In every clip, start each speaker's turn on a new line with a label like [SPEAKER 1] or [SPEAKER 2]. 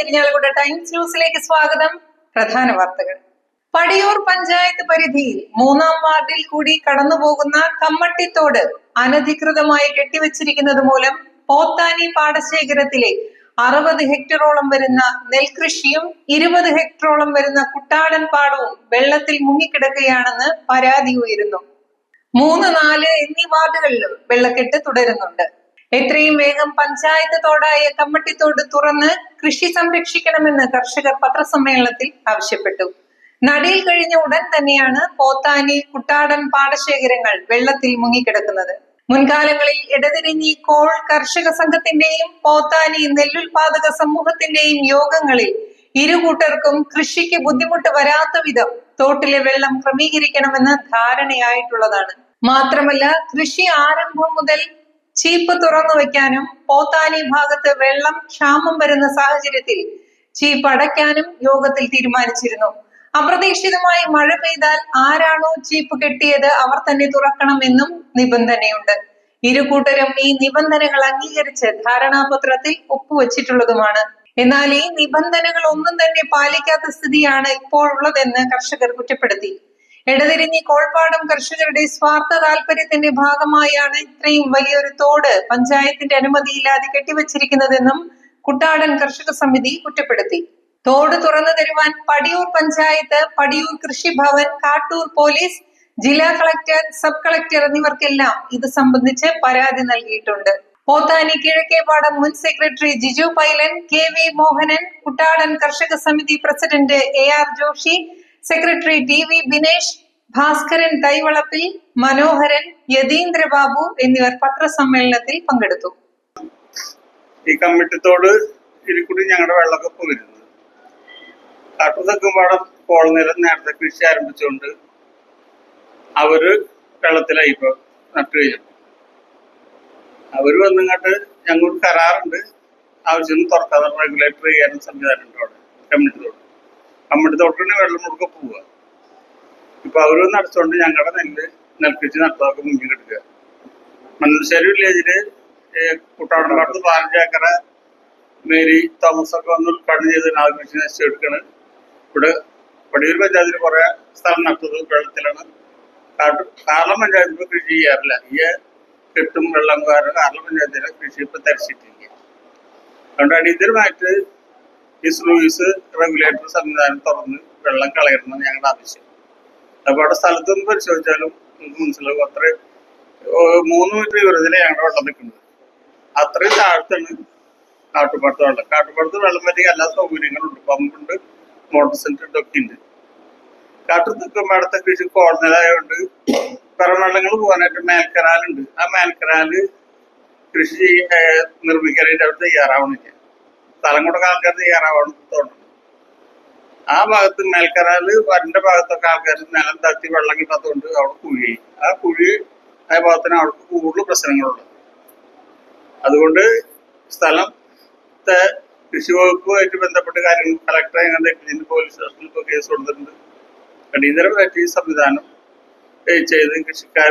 [SPEAKER 1] Irinjalakuda times ന്യൂസിലേക്ക് സ്വാഗതം. പ്രധാന വാർത്തകൾ. പടിയൂർ പഞ്ചായത്ത് പരിധിയിൽ മൂന്നാം വാർഡിൽ കൂടി കടന്നുപോകുന്ന കമ്മട്ടിത്തോട് അനധികൃതമായി കെട്ടിവച്ചിരിക്കുന്നത് മൂലം പോത്താനി പാടശേഖരത്തിലെ അറുപത് ഹെക്ടറോളം വരുന്ന നെൽകൃഷിയും ഇരുപത് ഹെക്ടറോളം വരുന്ന കുട്ടാടൻ പാടവും വെള്ളത്തിൽ മുങ്ങിക്കിടക്കുകയാണെന്ന് പരാതി ഉയരുന്നു. മൂന്ന് നാല് എന്നീ വാർഡുകളിലും വെള്ളക്കെട്ട് തുടരുന്നുണ്ട്. എത്രയും വേഗം പഞ്ചായത്ത് തോടായ കമ്മട്ടിത്തോട് തുറന്ന് കൃഷി സംരക്ഷിക്കണമെന്ന് കർഷകർ പത്രസമ്മേളനത്തിൽ ആവശ്യപ്പെട്ടു. നടയിൽ കഴിഞ്ഞ ഉടൻ തന്നെയാണ് പോത്താനി കുട്ടാടൻ പാടശേഖരങ്ങൾ വെള്ളത്തിൽ മുങ്ങിക്കിടക്കുന്നത്. മുൻകാലങ്ങളിൽ ഇടതിരിഞ്ഞി കോൾ കർഷക സംഘത്തിന്റെയും പോത്താനി നെല്ലുൽപാദക സമൂഹത്തിന്റെയും യോഗങ്ങളിൽ ഇരുകൂട്ടർക്കും കൃഷിക്ക് ബുദ്ധിമുട്ട് വരാത്ത വിധം തോട്ടിലെ വെള്ളം ക്രമീകരിക്കണമെന്ന് ധാരണയായിട്ടുള്ളതാണ്. മാത്രമല്ല കൃഷി ആരംഭം മുതൽ ചീപ്പ് തുറന്നു വെക്കാനും പോത്താനി ഭാഗത്ത് വെള്ളം ക്ഷാമം വരുന്ന സാഹചര്യത്തിൽ ചീപ്പ് അടയ്ക്കാനും യോഗത്തിൽ തീരുമാനിച്ചിരുന്നു. അപ്രതീക്ഷിതമായി മഴ പെയ്താൽ ആരാണോ ചീപ്പ് കെട്ടിയത് അവർ തന്നെ തുറക്കണമെന്നും നിബന്ധനയുണ്ട്. ഇരുകൂട്ടരും ഈ നിബന്ധനകൾ അംഗീകരിച്ച് ധാരണാപത്രത്തിൽ ഒപ്പുവച്ചിട്ടുള്ളതുമാണ്. എന്നാൽ ഈ നിബന്ധനകൾ ഒന്നും തന്നെ പാലിക്കാത്ത സ്ഥിതിയാണ് ഇപ്പോഴുള്ളതെന്ന് കർഷകർ കുറ്റപ്പെടുത്തി. ഇടതിരിഞ്ഞി കോൾപ്പാടം കർഷകരുടെ സ്വാർത്ഥ താല്പര്യത്തിന്റെ ഭാഗമായാണ് ഇത്രയും വലിയൊരു തോട് പഞ്ചായത്തിന്റെ അനുമതിയില്ലാതെ കെട്ടിവച്ചിരിക്കുന്നതെന്നും കുട്ടാടൻ കർഷക സമിതി കുറ്റപ്പെടുത്തി. തോട് തുറന്നു തരുവാൻ പടിയൂർ പഞ്ചായത്ത് പടിയൂർ കൃഷിഭവൻ കാട്ടൂർ പോലീസ് ജില്ലാ കളക്ടർ സബ് കളക്ടർ എന്നിവർക്കെല്ലാം ഇത് സംബന്ധിച്ച് പരാതി നൽകിയിട്ടുണ്ട്. പോത്താനി കിഴക്കേപാടം മുൻ secretary Jiju Pailan K V Mohanan Kuttadan കർഷക സമിതി president A R Joshi secretary T V Binesh Bhaskaran Thaivalappil Manoharan Yatheendrababu എന്നിവർ പത്രസമ്മേളനത്തിൽ പങ്കെടുത്തു.
[SPEAKER 2] ഈ കമ്മിറ്റിത്തോട് ഇതിൽക്കൂടി ഞങ്ങളുടെ വെള്ളമൊക്കെ പോയിരുന്നത് കാട്ടുതക്കുംപാടം കോളനിലം നേരത്തെ കൃഷി ആരംഭിച്ചുകൊണ്ട് അവർ വെള്ളത്തിലായി ഇപ്പൊ നട്ടു കഴിഞ്ഞു. അവർ വന്നിങ്ങോട്ട് ഞങ്ങൾക്ക് കരാറുണ്ട് ആവശ്യം തുറക്കാതെ റെഗുലേറ്റർ ചെയ്യാനും സംവിധാനമുണ്ട് അവിടെ കമ്മിറ്റിത്തോട്. കമ്മിറ്റിത്തോട്ടിന് വെള്ളം മുഴുക്കെ പോവുക ഇപ്പൊ അവർ നടത്തുകൊണ്ട് ഞങ്ങളുടെ നെല്ല് നെൽപ്പിച്ച് നട്ടതൊക്കെ മുങ്ങി കിടക്കുക മണ്ണശ്ശേരി വില്ലേജിൽ കുട്ടാടൻപാടത്ത് പതിനഞ്ച് ഏക്കറ മേരി തോമസ് ഒക്കെ വന്ന് ഉദ്ഘാടനം ചെയ്ത് ആ കൃഷി നശിച്ചെടുക്കണ് ഇവിടെ വടിയൂർ പഞ്ചായത്തിൽ കുറെ സ്ഥലം നടത്തുന്നത് വെള്ളത്തിലാണ്. കാർല പഞ്ചായത്തിൽ ഇപ്പൊ കൃഷി ചെയ്യാറില്ല. ഈ കെട്ടും വെള്ളം കാരണം കാർല പഞ്ചായത്തിലെ കൃഷി ഇപ്പൊ തരച്ചിട്ടില്ല അതുകൊണ്ട് അടിയന്തരമായിട്ട് ഈ സ്ലൂയിസ് റെഗുലേറ്റർ സംവിധാനം തുറന്ന് വെള്ളം കളയണമെന്ന് ഞങ്ങളുടെ ആവശ്യം. അപ്പൊ സ്ഥലത്ത് സ്ഥലത്തൊന്ന് പരിശോധിച്ചാലും നമുക്ക് മനസ്സിലാവും. അത്ര മൂന്ന് മീറ്റർ ഞങ്ങളുടെ വെള്ളം നിൽക്കുന്നത്. അത്രയും താഴ്ത്താണ് കാട്ടുപാടത്ത് വെള്ളം. കാട്ടുപാടത്ത് വെള്ളം വരിക എല്ലാ സൗകര്യങ്ങളുണ്ട് പമ്പുണ്ട് മോട്ടോർ സെന്റർ ഒക്കെ ഉണ്ട്. കാട്ടു നിൽക്കുമ്പോഴത്തെ കൃഷി കോടനിലായതുകൊണ്ട് വെള്ളങ്ങൾ പോകാനായിട്ട് മേൽക്കനാലുണ്ട്. ആ മേൽക്കനാല് കൃഷി നിർമ്മിക്കാനായിട്ട് അവർ തയ്യാറാവണില്ല. സ്ഥലം കൊടുക്കാൻ ആൾക്കാർ തയ്യാറാവണം തോന്നുന്നു. ആ ഭാഗത്ത് മേൽക്കരാൽ വരന്റെ ഭാഗത്തൊക്കെ ആൾക്കാർ നിലം തട്ടി വെള്ളം കിട്ടാത്തതുകൊണ്ട് അവിടെ കുഴി. ആ കുഴി ആ ഭാഗത്തിന് അവർക്ക് കൂടുതൽ പ്രശ്നങ്ങളുണ്ട്. അതുകൊണ്ട് സ്ഥലം കൃഷി വകുപ്പുമായിട്ട് ബന്ധപ്പെട്ട് കാര്യങ്ങൾ കളക്ടറെ അങ്ങനെ ഇതിന് പോലീസ് സ്റ്റേഷനിൽ ഇപ്പോൾ കേസ് കൊടുത്തിട്ടുണ്ട്. അടിയന്തരമായിട്ട് ഈ സംവിധാനം ചെയ്ത് കൃഷിക്കാർ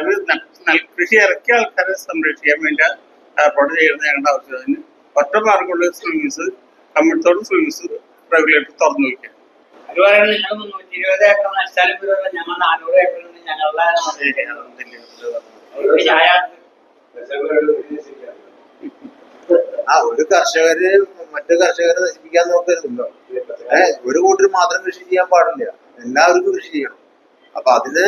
[SPEAKER 2] കൃഷി ഇറക്കിയ ആൾക്കാരെ സംരക്ഷിക്കാൻ വേണ്ടി ഏർപ്പാട് ചെയ്യുന്ന ഞങ്ങളുടെ ആവശ്യത്തിന്. ഒറ്റ മാർഗമുള്ള സർവീസ് കമ്മിറ്റോട് സ്വിമ്മിങ്സ് റെഗുലേറ്റർ തുറന്നു വയ്ക്കുക
[SPEAKER 3] അതുപോലെ നിങ്ങൾ മുന്നൂറ്റി ഇരുപത് ഏക്കർ നശിച്ചാലും പോലും ഞങ്ങൾ നാനൂറ്
[SPEAKER 4] ആ ഒരു കർഷകര് മറ്റു കർഷകരെ നശിപ്പിക്കാൻ നോക്കരുതല്ലോ. ഏഹ് ഒരു കൂട്ടർ മാത്രം കൃഷി ചെയ്യാൻ പാടില്ല. എല്ലാവർക്കും കൃഷി ചെയ്യണം. അപ്പൊ അതിന്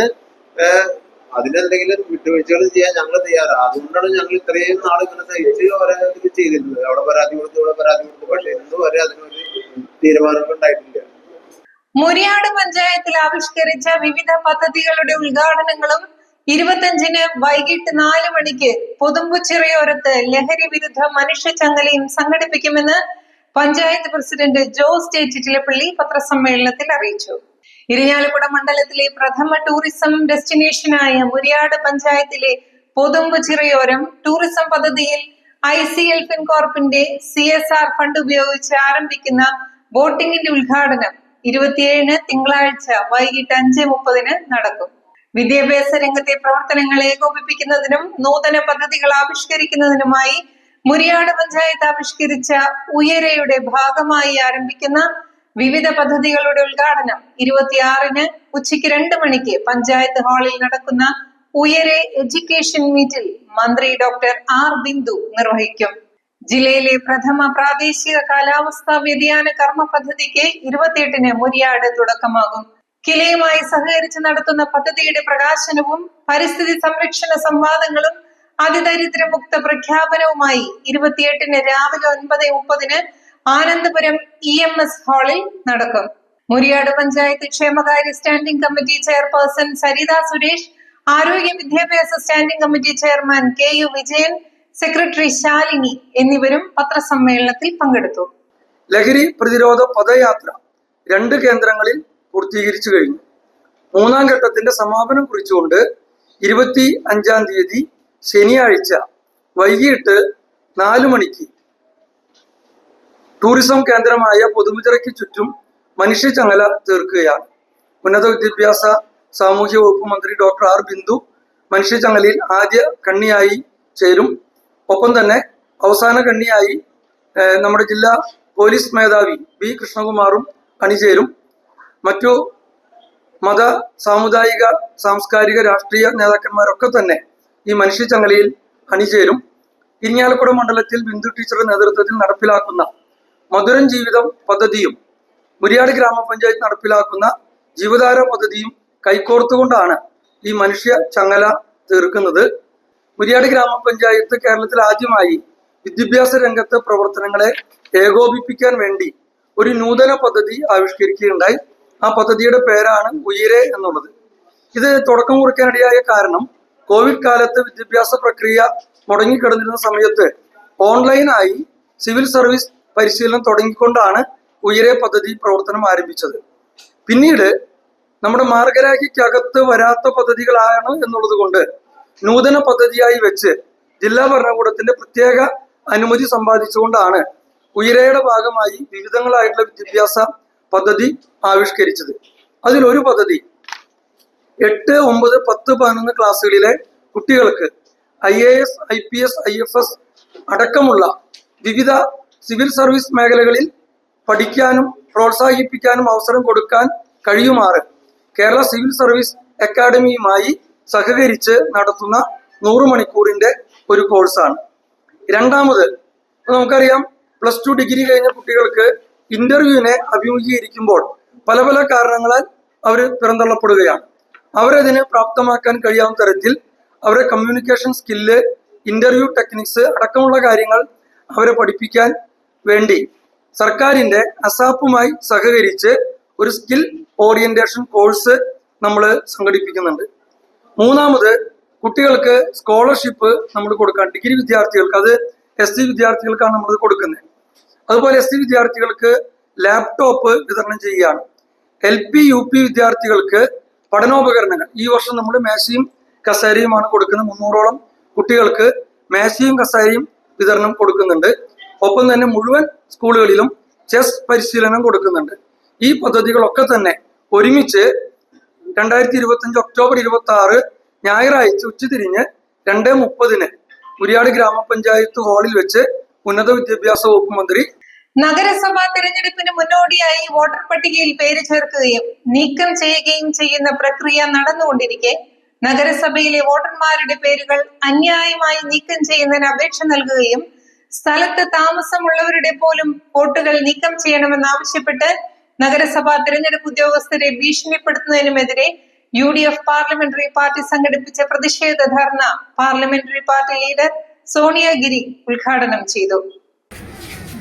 [SPEAKER 4] അതിനെന്തെങ്കിലും വിട്ടുവീഴ്ചകൾ ചെയ്യാൻ ഞങ്ങൾ തയ്യാറാണ് അതുകൊണ്ടാണ് ഞങ്ങൾ ഇത്രയും നാൾ ഇങ്ങനെ സഹിച്ച് ഇത് ചെയ്തിരുന്നത്. അവിടെ പരാതി കൊടുത്തു ഇവിടെ പരാതി കൊടുത്തു. പക്ഷെ ഇന്ന് വരെ അതിനൊരു തീരുമാനം ഉണ്ടായിട്ടില്ല.
[SPEAKER 1] മുരിയാട് പഞ്ചായത്തിൽ ആവിഷ്കരിച്ച വിവിധ പദ്ധതികളുടെ ഉദ്ഘാടനങ്ങളും ഇരുപത്തഞ്ചിന് വൈകിട്ട് നാല് മണിക്ക് പൊതുമ്പുച്ചിറയോരത്ത് ലഹരി വിരുദ്ധ മനുഷ്യ ചങ്ങലയും സംഘടിപ്പിക്കുമെന്ന് പഞ്ചായത്ത് പ്രസിഡന്റ് ജോസ് ചേച്ചിറ്റിലപ്പള്ളി ചിറ്റിലപ്പള്ളി പത്രസമ്മേളനത്തിൽ അറിയിച്ചു. ഇരിഞ്ഞാലക്കുട മണ്ഡലത്തിലെ പ്രഥമ ടൂറിസം ഡെസ്റ്റിനേഷനായ മുരിയാട് പഞ്ചായത്തിലെ പൊതുമ്പുച്ചിറയോരം ടൂറിസം പദ്ധതിയിൽ ഐ സി എൽ ഫിൻകോർപ്പിന്റെ സി എസ് ആർ ഫണ്ട് ഉപയോഗിച്ച് ആരംഭിക്കുന്ന ബോട്ടിംഗിന്റെ ഉദ്ഘാടനം ഇരുപത്തിയേഴിന് തിങ്കളാഴ്ച വൈകിട്ട് അഞ്ച് മുപ്പതിന് നടക്കും. വിദ്യാഭ്യാസ രംഗത്തെ പ്രവർത്തനങ്ങൾ ഏകോപിപ്പിക്കുന്നതിനും നൂതന പദ്ധതികൾ ആവിഷ്കരിക്കുന്നതിനുമായി മുരിയാട് പഞ്ചായത്ത് ആവിഷ്കരിച്ച ഉയരയുടെ ഭാഗമായി ആരംഭിക്കുന്ന വിവിധ പദ്ധതികളുടെ ഉദ്ഘാടനം ഇരുപത്തിയാറിന് ഉച്ചയ്ക്ക് രണ്ട് മണിക്ക് പഞ്ചായത്ത് ഹാളിൽ നടക്കുന്ന ഉയരെ എഡ്യൂക്കേഷൻ മീറ്റിൽ മന്ത്രി ഡോക്ടർ ആർ ബിന്ദു നിർവഹിക്കും. ജില്ലയിലെ പ്രഥമ പ്രാദേശിക കാലാവസ്ഥാ വ്യതിയാന കർമ്മ പദ്ധതിക്ക് ഇരുപത്തിയെട്ടിന് മുരിയാട് തുടക്കമാകും. കിലയുമായി സഹകരിച്ച് നടത്തുന്ന പദ്ധതിയുടെ പ്രകാശനവും പരിസ്ഥിതി സംരക്ഷണ സംവാദങ്ങളും അതിദരിദ്രമുക്ത പ്രഖ്യാപനവുമായി ഇരുപത്തിയെട്ടിന് രാവിലെ ഒൻപത് മുപ്പതിന് ആനന്ദപുരം ഇ എം എസ് ഹാളിൽ നടക്കും. മുരിയാട് പഞ്ചായത്ത് ക്ഷേമകാര്യ standing committee chairperson Saritha Suresh ആരോഗ്യ വിദ്യാഭ്യാസ standing committee chairman K U Vijayan secretary Shalini എന്നിവരും പത്രസമ്മേളനത്തിൽ പങ്കെടുത്തു.
[SPEAKER 5] ലഹരി പ്രതിരോധ പദയാത്ര രണ്ട് കേന്ദ്രങ്ങളിൽ പൂർത്തീകരിച്ചു കഴിഞ്ഞു. മൂന്നാം ഘട്ടത്തിന്റെ സമാപനം കുറിച്ചുകൊണ്ട് ഇരുപത്തി അഞ്ചാം തീയതി ശനിയാഴ്ച വൈകിട്ട് നാലു മണിക്ക് ടൂറിസം കേന്ദ്രമായ പൊതുമുചിറയ്ക്ക് ചുറ്റും മനുഷ്യ ചങ്ങല തീർക്കുകയാണ്. ഉന്നത വിദ്യാഭ്യാസ സാമൂഹ്യ വകുപ്പ് മന്ത്രി ഡോക്ടർ ആർ ബിന്ദു മനുഷ്യ ചങ്ങലയിൽ ആദ്യ കണ്ണിയായി ചേരും. ഒപ്പം തന്നെ അവസാന കണ്ണിയായി നമ്മുടെ ജില്ലാ പോലീസ് മേധാവി ബി കൃഷ്ണകുമാറും അണിചേരും മറ്റു മത സാമുദായിക സാംസ്കാരിക രാഷ്ട്രീയ നേതാക്കന്മാരൊക്കെ തന്നെ ഈ മനുഷ്യച്ചങ്ങലയിൽ അണിചേരും ഇരിങ്ങാലക്കുട മണ്ഡലത്തിൽ ബിന്ദു ടീച്ചറുടെ നേതൃത്വത്തിൽ നടപ്പിലാക്കുന്ന മധുരം ജീവിതം പദ്ധതിയും മുരിയാട് ഗ്രാമപഞ്ചായത്ത് നടപ്പിലാക്കുന്ന ജീവധാര പദ്ധതിയും കൈകോർത്തുകൊണ്ടാണ് ഈ മനുഷ്യ ചങ്ങല തീർക്കുന്നത്. മുരിയാട് ഗ്രാമപഞ്ചായത്ത് കേരളത്തിൽ ആദ്യമായി വിദ്യാഭ്യാസ രംഗത്തെ പ്രവർത്തനങ്ങളെ ഏകോപിപ്പിക്കാൻ വേണ്ടി ഒരു നൂതന പദ്ധതി ആവിഷ്കരിക്കുകയുണ്ടായി. ആ പദ്ധതിയുടെ പേരാണ് ഉയരെ എന്നുള്ളത്. ഇത് തുടക്കം കുറിക്കാനിടയായ കാരണം കോവിഡ് കാലത്ത് വിദ്യാഭ്യാസ പ്രക്രിയ മുടങ്ങിക്കിടന്നിരുന്ന സമയത്ത് ഓൺലൈനായി സിവിൽ സർവീസ് പരിശീലനം തുടങ്ങിക്കൊണ്ടാണ് ഉയരെ പദ്ധതി പ്രവർത്തനം ആരംഭിച്ചത്. പിന്നീട് നമ്മുടെ മാർഗരാഖിക്കകത്ത് വരാത്ത പദ്ധതികളാണ് എന്നുള്ളത് കൊണ്ട് നൂതന പദ്ധതിയായി വെച്ച് ജില്ലാ ഭരണകൂടത്തിന്റെ പ്രത്യേക അനുമതി സമ്പാദിച്ചുകൊണ്ടാണ് ഉയരയുടെ ഭാഗമായി വിവിധങ്ങളായിട്ടുള്ള വിദ്യാഭ്യാസ പദ്ധതി ആവിഷ്കരിച്ചത്. അതിലൊരു പദ്ധതി എട്ട് ഒമ്പത് പത്ത് പതിനൊന്ന് ക്ലാസ്സുകളിലെ കുട്ടികൾക്ക് I A S I P S I F S അടക്കമുള്ള വിവിധ സിവിൽ സർവീസ് മേഖലകളിൽ പഠിക്കാനും പ്രോത്സാഹിപ്പിക്കാനും അവസരം കൊടുക്കാൻ കഴിയുമാറ് കേരള സിവിൽ സർവീസ് അക്കാദമിയുമായി സഹകരിച്ച് നടത്തുന്ന നൂറ് മണിക്കൂറിന്റെ ഒരു കോഴ്സാണ്. രണ്ടാമത് നമുക്കറിയാം പ്ലസ് ടു ഡിഗ്രി കഴിഞ്ഞ കുട്ടികൾക്ക് ഇന്റർവ്യൂവിനെ അഭിമുഖീകരിക്കുമ്പോൾ പല പല കാരണങ്ങളാൽ അവർ പിറന്തള്ളപ്പെടുകയാണ്. അവരതിന് പ്രാപ്തമാക്കാൻ കഴിയാവുന്ന തരത്തിൽ അവരെ കമ്മ്യൂണിക്കേഷൻ സ്കില്ല് ഇന്റർവ്യൂ ടെക്നിക്സ് അടക്കമുള്ള കാര്യങ്ങൾ അവരെ പഠിപ്പിക്കാൻ വേണ്ടി സർക്കാരിന്റെ അസാപ്പുമായി സഹകരിച്ച് ഒരു സ്കിൽ ഓറിയന്റേഷൻ കോഴ്സ് നമ്മൾ സംഘടിപ്പിക്കുന്നുണ്ട്. മൂന്നാമത് കുട്ടികൾക്ക് സ്കോളർഷിപ്പ് നമ്മൾ കൊടുക്കാൻ ഡിഗ്രി വിദ്യാർത്ഥികൾക്ക് അത് എസ് സി വിദ്യാർത്ഥികൾക്കാണ് നമ്മൾ കൊടുക്കുന്നത്. അതുപോലെ എസ് സി വിദ്യാർത്ഥികൾക്ക് ലാപ്ടോപ്പ് വിതരണം ചെയ്യുകയാണ്. എൽ പി യു പി വിദ്യാർത്ഥികൾക്ക് പഠനോപകരണങ്ങൾ. ഈ വർഷം നമ്മൾ മേശയും കസേരയുമാണ് കൊടുക്കുന്നത്. മുന്നൂറോളം കുട്ടികൾക്ക് മേശയും കസേരയും വിതരണം കൊടുക്കുന്നുണ്ട്. ഒപ്പം തന്നെ മുഴുവൻ സ്കൂളുകളിലും ചെസ് പരിശീലനം കൊടുക്കുന്നുണ്ട്. ഈ പദ്ധതികളൊക്കെ തന്നെ ഒരുമിച്ച് രണ്ടായിരത്തി ഇരുപത്തി അഞ്ച് ഒക്ടോബർ ഇരുപത്തി ആറ് ഞായറാഴ്ച ഉച്ചതിരിഞ്ഞ് രണ്ട് മുപ്പതിന് മുരിയാട് ഗ്രാമപഞ്ചായത്ത് ഹാളിൽ വെച്ച് ഉന്നത വിദ്യാഭ്യാസ വകുപ്പ് മന്ത്രി
[SPEAKER 1] നഗരസഭാ തിരഞ്ഞെടുപ്പിന് മുന്നോടിയായി വോട്ടർ പട്ടികയിൽ പേര് ചേർക്കുകയും നീക്കം ചെയ്യുകയും ചെയ്യുന്ന പ്രക്രിയ നടന്നുകൊണ്ടിരിക്കെ. നഗരസഭയിലെ വോട്ടർമാരുടെ പേരുകൾ അന്യായമായി നീക്കം ചെയ്യുന്നതിന് അപേക്ഷ നൽകുകയും സ്ഥലത്ത് താമസമുള്ളവരുടെ പോലും വോട്ടുകൾ നീക്കം ചെയ്യണമെന്നാവശ്യപ്പെട്ട് നഗരസഭാ തിരഞ്ഞെടുപ്പ് ഉദ്യോഗസ്ഥരെ ഭീഷണിപ്പെടുത്തുന്നതിനുമെതിരെ U D F parliamentary party സംഘടിപ്പിച്ച പ്രതിഷേധ ധർണ പാർലമെന്ററി പാർട്ടി ലീഡർ സോണിയാഗിരി ഉദ്ഘാടനം ചെയ്തു.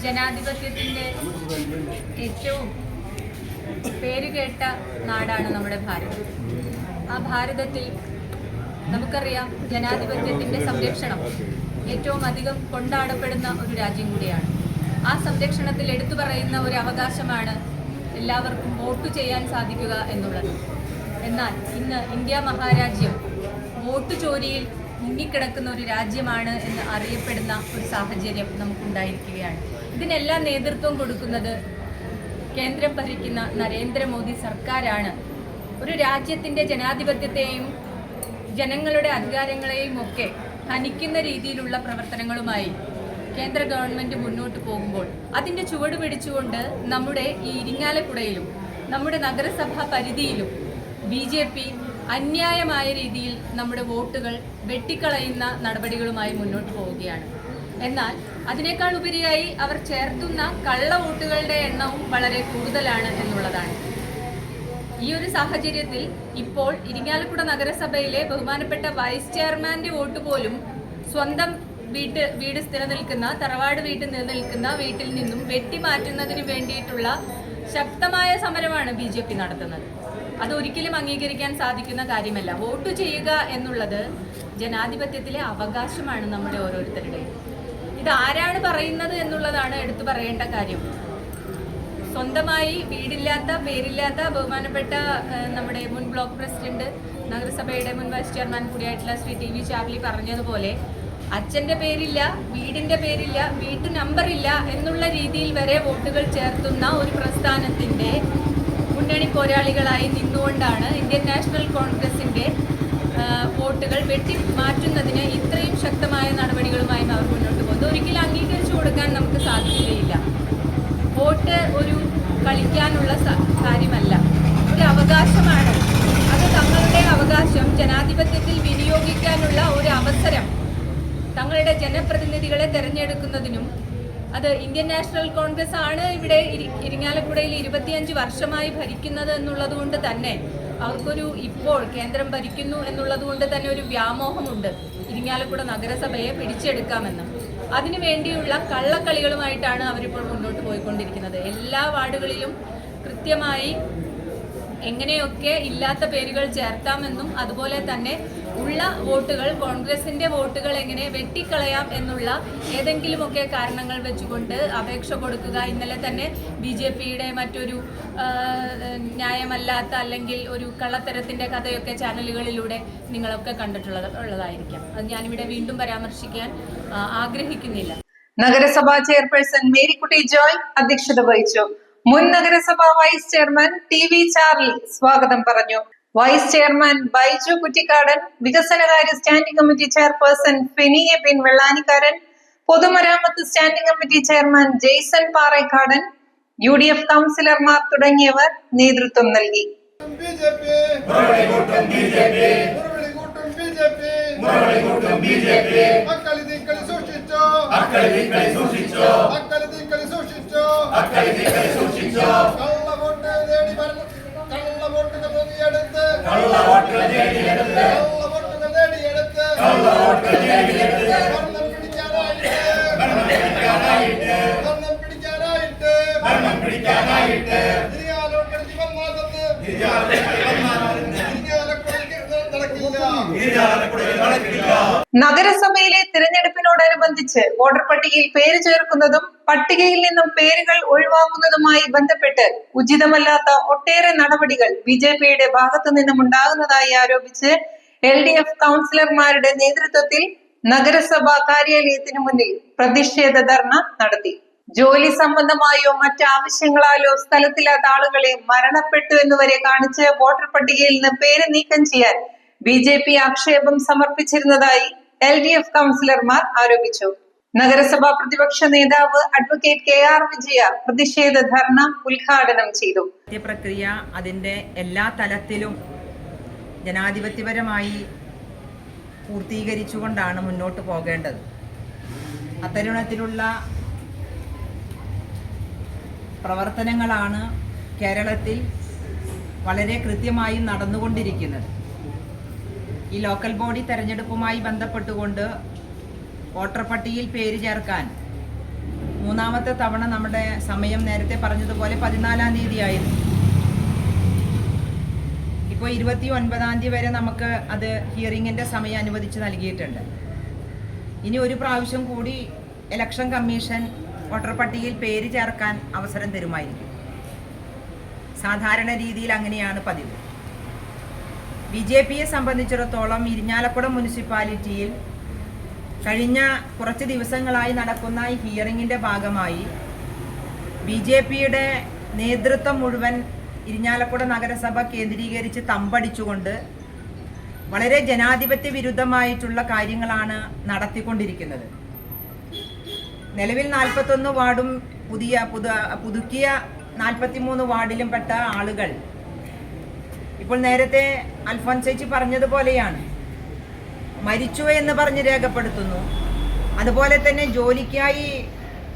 [SPEAKER 6] ജനാധിപത്യത്തിന്റെ ഏറ്റവും പേരുകേട്ട നാടാണ് നമ്മുടെ ഭാരതം. ആ ഭാരതത്തിൽ നമുക്കറിയാം ജനാധിപത്യത്തിന്റെ സംരക്ഷണം ഏറ്റവും അധികം കൊണ്ടാടപ്പെടുന്ന ഒരു രാജ്യം കൂടിയാണ്. ആ സംരക്ഷണത്തിൽ എടുത്തു പറയുന്ന ഒരു അവകാശമാണ് എല്ലാവർക്കും വോട്ട് ചെയ്യാൻ സാധിക്കുക എന്നുള്ളത്. എന്നാൽ ഇന്ന് ഇന്ത്യ മഹാരാജ്യം വോട്ട് ചോരിയിൽ മുങ്ങിക്കിടക്കുന്ന ഒരു രാജ്യമാണ് എന്ന് അറിയപ്പെടുന്ന ഒരു സാഹചര്യം നമുക്കുണ്ടായിരിക്കുകയാണ്. ഇതിനെല്ലാം നേതൃത്വം കൊടുക്കുന്നത് കേന്ദ്രം ഭരിക്കുന്ന നരേന്ദ്രമോദി സർക്കാരാണ്. ഒരു രാജ്യത്തിന്റെ ജനാധിപത്യത്തെയും ജനങ്ങളുടെ അധികാരങ്ങളെയും ഒക്കെ ഹനിക്കുന്ന രീതിയിലുള്ള പ്രവർത്തനങ്ങളുമായി കേന്ദ്ര ഗവൺമെന്റ് മുന്നോട്ട് പോകുമ്പോൾ അതിന്റെ ചുവട് പിടിച്ചുകൊണ്ട് നമ്മുടെ ഈ ഇരിങ്ങാലക്കുടയിലും നമ്മുടെ നഗരസഭാ പരിധിയിലും ബി ജെ പി അന്യായമായ രീതിയിൽ നമ്മുടെ വോട്ടുകൾ വെട്ടിക്കളയുന്ന നടപടികളുമായി മുന്നോട്ട് പോവുകയാണ്. എന്നാൽ അതിനേക്കാൾ ഉപരിയായി അവർ ചേർത്തുന്ന കള്ള വോട്ടുകളുടെ എണ്ണവും വളരെ കൂടുതലാണ് എന്നുള്ളതാണ്. ഈ ഒരു സാഹചര്യത്തിൽ ഇപ്പോൾ ഇരിങ്ങാലക്കുട നഗരസഭയിലെ ബഹുമാനപ്പെട്ട വൈസ് ചെയർമാന്റെ വോട്ട് പോലും സ്വന്തം വീട്ട് വീട് നിലനിൽക്കുന്ന തറവാട് വീട്ടിൽ നിലനിൽക്കുന്ന വീട്ടിൽ നിന്നും വെട്ടിമാറ്റുന്നതിന് വേണ്ടിയിട്ടുള്ള ശക്തമായ സമരമാണ് ബി ജെ പി നടത്തുന്നത്. അത് ഒരിക്കലും അംഗീകരിക്കാൻ സാധിക്കുന്ന കാര്യമല്ല. വോട്ട് ചെയ്യുക എന്നുള്ളത് ജനാധിപത്യത്തിലെ അവകാശമാണ് നമ്മുടെ ഓരോരുത്തരുടെയും. ഇത് ആരാണ് പറയുന്നത് എന്നുള്ളതാണ് എടുത്തു പറയേണ്ട കാര്യം. സ്വന്തമായി വീടില്ലാത്ത പേരില്ലാത്ത ബഹുമാനപ്പെട്ട നമ്മുടെ മുൻ ബ്ലോക്ക് പ്രസിഡന്റ് നഗരസഭയുടെ മുൻ വൈസ് ചെയർമാൻ കൂടിയായിട്ടുള്ള ശ്രീ ടി വി ചാർലി പറഞ്ഞതുപോലെ അച്ഛന്റെ പേരില്ല വീടിന്റെ പേരില്ല വീട്ടു നമ്പറില്ല എന്നുള്ള രീതിയിൽ വരെ വോട്ടുകൾ ചേർത്തുന്ന ഒരു പ്രസ്ഥാനത്തിന്റെ മുന്നണി പോരാളികളായി നിന്നുകൊണ്ടാണ് ഇന്ത്യൻ നാഷണൽ കോൺഗ്രസിന്റെ വോട്ടുകൾ വെട്ടി മാറ്റുന്നതിന് ഇത്രയും ശക്തമായ നടപടികളുമായി അവർ മുന്നോട്ട് പോകുന്നത്. ഒരിക്കലും അംഗീകരിച്ചു കൊടുക്കാൻ നമുക്ക് സാധിക്കുകയില്ല. വോട്ട് ഒരു കളിക്കാനുള്ള കാര്യമല്ല. ഒരു അവകാശമാണ്. അത് തങ്ങളുടെ അവകാശം ജനാധിപത്യത്തിൽ വിനിയോഗിക്കാനുള്ള ഒരു അവസരം തങ്ങളുടെ ജനപ്രതിനിധികളെ തെരഞ്ഞെടുക്കുന്നതിനും അത് ഇന്ത്യൻ നാഷണൽ കോൺഗ്രസ് ആണ് ഇവിടെ ഇരി- ഇരിങ്ങാലക്കുടയിൽ ഇരുപത്തിയഞ്ച് വർഷമായി ഭരിക്കുന്നത് എന്നുള്ളത് കൊണ്ട് തന്നെ അവർക്കൊരു ഇപ്പോൾ കേന്ദ്രം ഭരിക്കുന്നു എന്നുള്ളത് കൊണ്ട് തന്നെ ഒരു വ്യാമോഹമുണ്ട് ഇരിങ്ങാലക്കുട നഗരസഭയെ പിടിച്ചെടുക്കാമെന്ന്. അതിനു വേണ്ടിയുള്ള കള്ളക്കളികളുമായിട്ടാണ് അവരിപ്പോൾ മുന്നോട്ട് പോയിക്കൊണ്ടിരിക്കുന്നത്. എല്ലാ വാർഡുകളിലും കൃത്യമായി എങ്ങനെയൊക്കെ ഇല്ലാത്ത പേരുകൾ ചേർത്താമെന്നും അതുപോലെ തന്നെ ഉള്ള വോട്ടുകൾ കോൺഗ്രസിന്റെ വോട്ടുകൾ എങ്ങനെ വെട്ടിക്കളയാം എന്നുള്ള ഏതെങ്കിലുമൊക്കെ കാരണങ്ങൾ വെച്ചുകൊണ്ട് അപേക്ഷ കൊടുക്കുക. ഇന്നലെ തന്നെ ബി ജെ പിയുടെ മറ്റൊരു ന്യായമല്ലാത്ത അല്ലെങ്കിൽ ഒരു കള്ളത്തരത്തിന്റെ കഥയൊക്കെ ചാനലുകളിലൂടെ നിങ്ങളൊക്കെ കണ്ടിട്ടുള്ളത് ഉള്ളതായിരിക്കാം. അത് ഞാനിവിടെ വീണ്ടും പരാമർശിക്കാൻ ആഗ്രഹിക്കുന്നില്ല.
[SPEAKER 1] നഗരസഭാ ചെയർപേഴ്സൺ മേരിക്കുട്ടി ജോയ് അധ്യക്ഷത വഹിച്ചു. മുൻ നഗരസഭാ vice chairman T V Charlie സ്വാഗതം പറഞ്ഞു. വൈസ് ചെയർമാൻ ബൈജു കുറ്റിക്കാടൻ വികസനകാര്യ സ്റ്റാൻഡിംഗ് കമ്മിറ്റി ചെയർപേഴ്സൺ ഫെനിയെ പിൻ വെള്ളാനിക്കാരൻ പൊതുമരാമത്ത് standing committee chairman Jason Parekkadan U D F കൗൺസിലർമാർ തുടങ്ങിയവർ നേതൃത്വം നൽകി.
[SPEAKER 7] ബിജെപി മുരളികൂട്ടും ബിജെപി മുരളികൂട്ടും ബിജെപി അക്കളി തീക്കളി സൂക്ഷിച്ചോ? സൂക്ഷിച്ചോ? സൂക്ഷിച്ചോ? നേടിയെടുത്ത്. കള്ള വോട്ടുകൾ നേടിയെടുത്ത്. കള്ള വോട്ടുകൾ നേടിയെടുത്ത്. കള്ള വോട്ടുകൾ നേടിയെടുത്ത്. ഭരണം പിടിക്കാനായിട്ട്. ഭരണം പിടിക്കാനായിട്ട്. ഭരണം പിടിക്കാനായിട്ട്. ഭരണം പിടിക്കാനായിട്ട്. ഇരിയാലോട്ട് ജീവന്മാർഗത്ത് നടക്കില്ല.
[SPEAKER 1] നഗരസഭയിലെ തിരഞ്ഞെടുപ്പിനോടനുബന്ധിച്ച് വോട്ടർ പട്ടികയിൽ പേര് ചേർക്കുന്നതും പട്ടികയിൽ നിന്നും പേരുകൾ ഒഴിവാക്കുന്നതുമായി ബന്ധപ്പെട്ട് ഉചിതമല്ലാത്ത ഒട്ടേറെ നടപടികൾ ബി ജെ പിയുടെ ഭാഗത്തു നിന്നും ഉണ്ടാകുന്നതായി ആരോപിച്ച് എൽ ഡി എഫ് കൗൺസിലർമാരുടെ നേതൃത്വത്തിൽ നഗരസഭാ കാര്യാലയത്തിന് മുന്നിൽ പ്രതിഷേധ ധർണ നടത്തി. ജോലി സംബന്ധമായോ മറ്റ് ആവശ്യങ്ങളാലോ സ്ഥലത്തില്ലാത്ത ആളുകളെ മരണപ്പെട്ടു എന്ന് വരെ കാണിച്ച് വോട്ടർ പട്ടികയിൽ നിന്ന് പേര് നീക്കം ചെയ്യാൻ ബി ആക്ഷേപം സമർപ്പിച്ചിരുന്നതായി എൽ ഡി എഫ് കൗൺസിലർമാർ ആരോപിച്ചു. നഗരസഭാ പ്രതിപക്ഷ നേതാവ് അഡ്വക്കേറ്റ് കെ ആർ വിജയ പ്രതിഷേധ ധർണ ഉദ്ഘാടനം ചെയ്തു.
[SPEAKER 8] പ്രക്രിയ അതിന്റെ എല്ലാ തലത്തിലും ജനാധിപത്യപരമായി പൂർത്തീകരിച്ചുകൊണ്ടാണ് മുന്നോട്ട് പോകേണ്ടത്. അത്തരുണത്തിലുള്ള പ്രവർത്തനങ്ങളാണ് കേരളത്തിൽ വളരെ കൃത്യമായി നടന്നുകൊണ്ടിരിക്കുന്നത്. ഈ ലോക്കൽ ബോഡി തെരഞ്ഞെടുപ്പുമായി ബന്ധപ്പെട്ടുകൊണ്ട് വോട്ടർ പട്ടികയിൽ പേര് ചേർക്കാൻ. മൂന്നാമത്തെ തവണ നമ്മുടെ സമയം നേരത്തെ പറഞ്ഞതുപോലെ പതിനാലാം തീയതി ആയിരുന്നു ഇപ്പോൾ ഇരുപത്തി ഒൻപതാം തീയതി വരെ നമുക്ക് അത് ഹിയറിങ്ങിന്റെ സമയം അനുവദിച്ച് നൽകിയിട്ടുണ്ട്. ഇനി ഒരു പ്രാവശ്യം കൂടി ഇലക്ഷൻ കമ്മീഷൻ വോട്ടർ പട്ടികയിൽ പേര് ചേർക്കാൻ അവസരം തരുമായിരിക്കും. സാധാരണ രീതിയിൽ അങ്ങനെയാണ് പതിവ്. ബി ജെ പിയെ സംബന്ധിച്ചിടത്തോളം ഇരിഞ്ഞാലക്കുടം മുനിസിപ്പാലിറ്റിയിൽ കഴിഞ്ഞ കുറച്ച് ദിവസങ്ങളായി നടക്കുന്ന ഈ ഹിയറിങ്ങിന്റെ ഭാഗമായി ബി ജെ പിയുടെ നേതൃത്വം മുഴുവൻ ഇരിഞ്ഞാലക്കുട നഗരസഭ കേന്ദ്രീകരിച്ച് തമ്പടിച്ചുകൊണ്ട് വളരെ ജനാധിപത്യ വിരുദ്ധമായിട്ടുള്ള കാര്യങ്ങളാണ് നടത്തിക്കൊണ്ടിരിക്കുന്നത്. നിലവിൽ നാൽപ്പത്തൊന്ന് വാർഡും പുതിയ പുതു പുതുക്കിയ നാൽപ്പത്തിമൂന്ന് വാർഡിലും പെട്ട ആളുകൾ. ഇപ്പോൾ നേരത്തെ അൽഫോൻസേച്ചി പറഞ്ഞതുപോലെയാണ്. മരിച്ചു എന്ന് പറഞ്ഞ് രേഖപ്പെടുത്തുന്നു. അതുപോലെ തന്നെ ജോലിക്കായി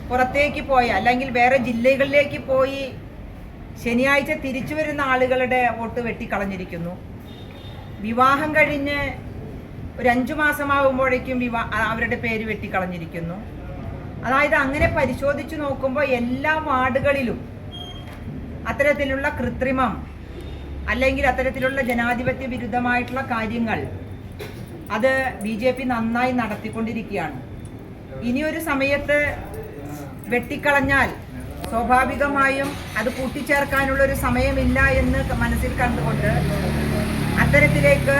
[SPEAKER 8] പുറത്തേക്ക് പോയ അല്ലെങ്കിൽ വേറെ ജില്ലകളിലേക്ക് പോയി ശനിയാഴ്ച തിരിച്ചു വരുന്ന ആളുകളുടെ വോട്ട് വെട്ടിക്കളഞ്ഞിരിക്കുന്നു. വിവാഹം കഴിഞ്ഞ് ഒരു അഞ്ചു മാസമാകുമ്പോഴേക്കും വിവാ അവരുടെ പേര് വെട്ടിക്കളഞ്ഞിരിക്കുന്നു. അതായത് അങ്ങനെ പരിശോധിച്ചു നോക്കുമ്പോൾ എല്ലാ വാർഡുകളിലും അത്തരത്തിലുള്ള കൃത്രിമം അല്ലെങ്കിൽ അത്തരത്തിലുള്ള ജനാധിപത്യ വിരുദ്ധമായിട്ടുള്ള കാര്യങ്ങൾ അത് ബി ജെ പി നന്നായി നടത്തിക്കൊണ്ടിരിക്കുകയാണ്. ഇനിയൊരു സമയത്ത് വെട്ടിക്കളഞ്ഞാൽ സ്വാഭാവികമായും അത് കൂട്ടിച്ചേർക്കാനുള്ള ഒരു സമയമില്ല എന്ന് മനസ്സിൽ കണ്ടുകൊണ്ട് അത്തരത്തിലേക്ക്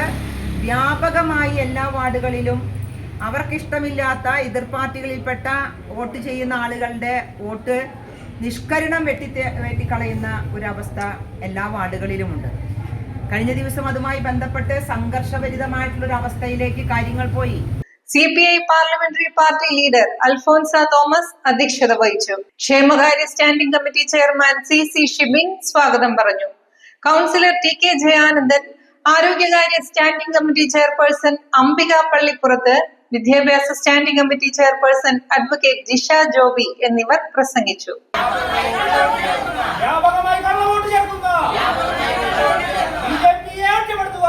[SPEAKER 8] വ്യാപകമായി എല്ലാ വാർഡുകളിലും അവർക്കിഷ്ടമില്ലാത്ത എതിർ പാർട്ടികളിൽപ്പെട്ട വോട്ട് ചെയ്യുന്ന ആളുകളുടെ വോട്ട് നിഷ്കരണം വെട്ടി വെട്ടിക്കളയുന്ന ഒരവസ്ഥ എല്ലാ വാർഡുകളിലുമുണ്ട്. കഴിഞ്ഞ ദിവസം അതുമായി ബന്ധപ്പെട്ട് സംഘർഷഭരിതമായിട്ടുള്ള ഒരു അവസ്ഥയിലേക്ക് കാര്യങ്ങൾ പോയി.
[SPEAKER 1] C P I parliamentary party leader Alphonsa Thomas അധ്യക്ഷത വഹിച്ചു. ക്ഷേമകാര്യ standing committee chairman C C Shibin സ്വാഗതം പറഞ്ഞു. Councillor T K Jayanandan ആരോഗ്യകാര്യ standing committee chairperson Ambika Pallippurath വിദ്യാഭ്യാസ standing committee chairperson advocate Jisha Joby എന്നിവർ പ്രസംഗിച്ചു.
[SPEAKER 9] വ്യാപകമായി കള്ളവോട്ട് ചേർക്കുക ബി ജെ പിയെ ഒറ്റപ്പെടുത്തുക